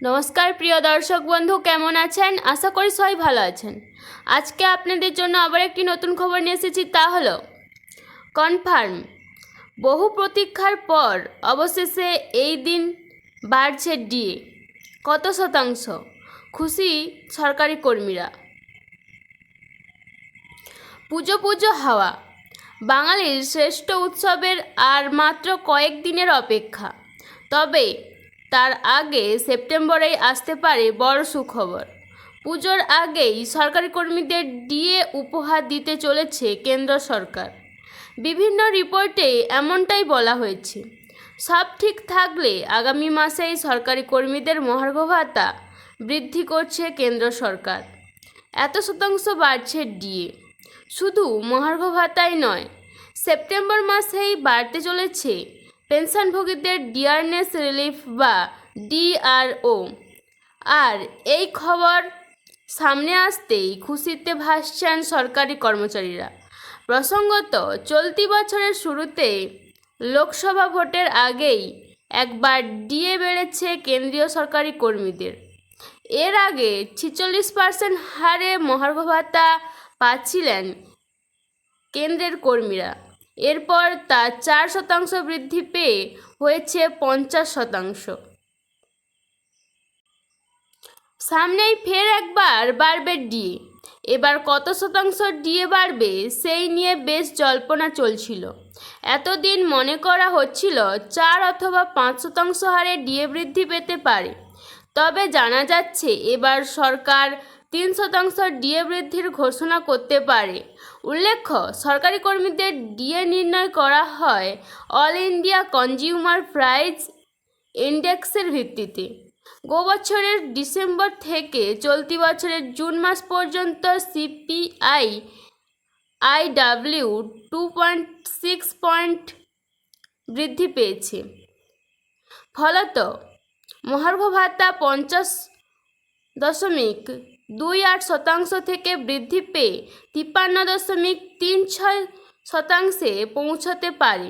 নমস্কার, প্রিয় দর্শক বন্ধু, কেমন আছেন? আশা করি সবাই ভালো আছেন। আজকে আপনাদের জন্য আবার একটি নতুন খবর নিয়ে এসেছি, তা হলো কনফার্ম বহু প্রতীক্ষার পর অবশেষে এই দিন বাড়ছে ডিএ কত শতাংশ? খুশি সরকারি কর্মীরা। পুজো পুজো, হাওয়া, বাঙালির শ্রেষ্ঠ উৎসবের আর মাত্র কয়েক দিনের অপেক্ষা। তবে তার আগে সেপ্টেম্বরেই আসতে পারে বড় সুখবর। পুজোর আগেই সরকারি কর্মীদের ডিএ উপহার দিতে চলেছে কেন্দ্র সরকার। বিভিন্ন রিপোর্টে এমনটাই বলা হয়েছে। সব ঠিক থাকলে আগামী মাসেই সরকারি কর্মীদের মহার্ঘ ভাতা বৃদ্ধি করছে কেন্দ্র সরকার। এত শতাংশ বাড়ছে ডিএ। শুধু মহার্ঘ ভাতাই নয়, সেপ্টেম্বর মাসেই বাড়তে চলেছে পেনশনভোগীদের ডিয়ারনেস রিলিফ বা ডিআরও। আর এই খবর সামনে আসতেই খুশিতে ভাসছেন সরকারি কর্মচারীরা। প্রসঙ্গত, চলতি বছরের শুরুতে লোকসভা ভোটের আগেই একবার ডিএ বেড়েছে কেন্দ্রীয় সরকারি কর্মীদের। এর আগে ছিচল্লিশ পার্সেন্ট হারে মহার্ঘ ভাতা পাচ্ছিলেন কেন্দ্রের কর্মীরা। এরপর তা চার শতাংশ বৃদ্ধি পেয়ে হয়েছে পঞ্চাশ শতাংশ। সামনেই ফের একবার বাড়বে ডিএ এবার কত শতাংশ ডিএ বাড়বে সেই নিয়ে বেশ জল্পনা চলছিল। এতদিন মনে করা হচ্ছিল চার অথবা পাঁচ শতাংশ হারে ডিএ বৃদ্ধি পেতে পারে। তবে জানা যাচ্ছে এবার সরকার তিন শতাংশ ডিএ বৃদ্ধির ঘোষণা করতে পারে। উল্লেখ্য, সরকারি কর্মীদের ডিএ নির্ণয় করা হয় অল ইন্ডিয়া কনজিউমার প্রাইস ইন্ডেক্সের ভিত্তিতে। গো বছরের ডিসেম্বর থেকে চলতি বছরের জুন মাস পর্যন্ত CPI IW two point six point বৃদ্ধি পেয়েছে। ফলত, মহার্ঘ ভাতা পঞ্চাশ দশমিক দুই আট শতাংশ থেকে বৃদ্ধি পেয়ে তিপ্পান্ন দশমিক তিন ছয় শতাংশে পৌঁছতে পারে।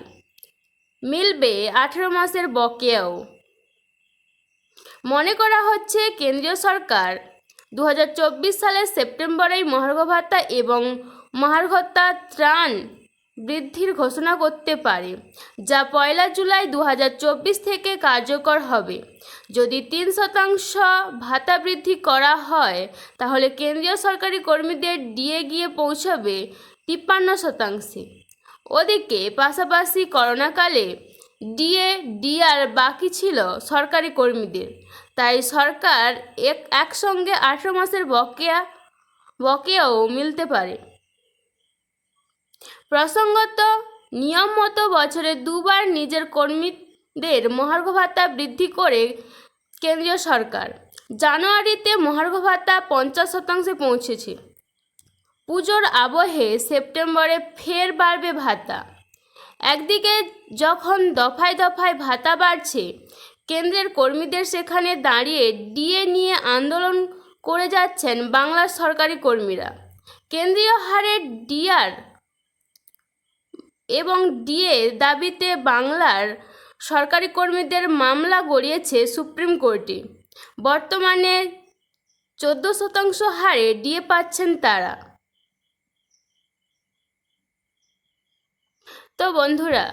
মিলবে আঠেরো মাসের বকেয়াও। মনে করা হচ্ছে কেন্দ্রীয় সরকার দু হাজার চব্বিশ সালের সেপ্টেম্বরেই মহার্ঘ ভাতা এবং মহার্ঘতা ত্রাণ বৃদ্ধির ঘোষণা করতে পারে, যা পয়লা জুলাই দু হাজার চব্বিশ থেকে কার্যকর হবে। যদি তিন শতাংশ ভাতা বৃদ্ধি করা হয়, তাহলে কেন্দ্রীয় সরকারি কর্মীদের ডিএ গিয়ে পৌঁছাবে তিপ্পান্ন শতাংশে। ওদিকে পাশাপাশি করোনাকালে ডিএ ডিআর বাকি ছিল সরকারি কর্মীদের। তাই সরকার এক, একসঙ্গে আঠেরো মাসের বকেয়া, বকেয়াও মিলতে পারে। প্রসঙ্গত, নিয়ম মতো বছরে দুবার নিজের কর্মীদের মহার্ঘ ভাতা বৃদ্ধি করে কেন্দ্রীয় সরকার। জানুয়ারিতে মহার্ঘ ভাতা পঞ্চাশ শতাংশে পৌঁছেছে। পুজোর আবহে সেপ্টেম্বরে ফের বাড়বে ভাতা। একদিকে যখন দফায় দফায় ভাতা বাড়ছে, কেন্দ্রের কর্মীদের সেখানে দাঁড়িয়ে ডিএ নিয়ে আন্দোলন করে যাচ্ছেন বাংলার সরকারি কর্মীরা। কেন্দ্রীয় হারে ডিআর এবং ডিএ দাবিতে বাংলার সরকারি কর্মীদের মামলা গড়িয়েছে সুপ্রিম কোর্টে। বর্তমানে চোদ্দ শতাংশ হারে ডিএ পাচ্ছেন তারা। তো বন্ধুরা,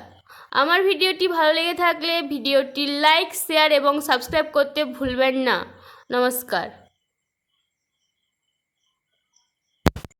আমার ভিডিওটি ভালো লেগে থাকলে ভিডিওটি লাইক, শেয়ার এবং সাবস্ক্রাইব করতে ভুলবেন না। নমস্কার।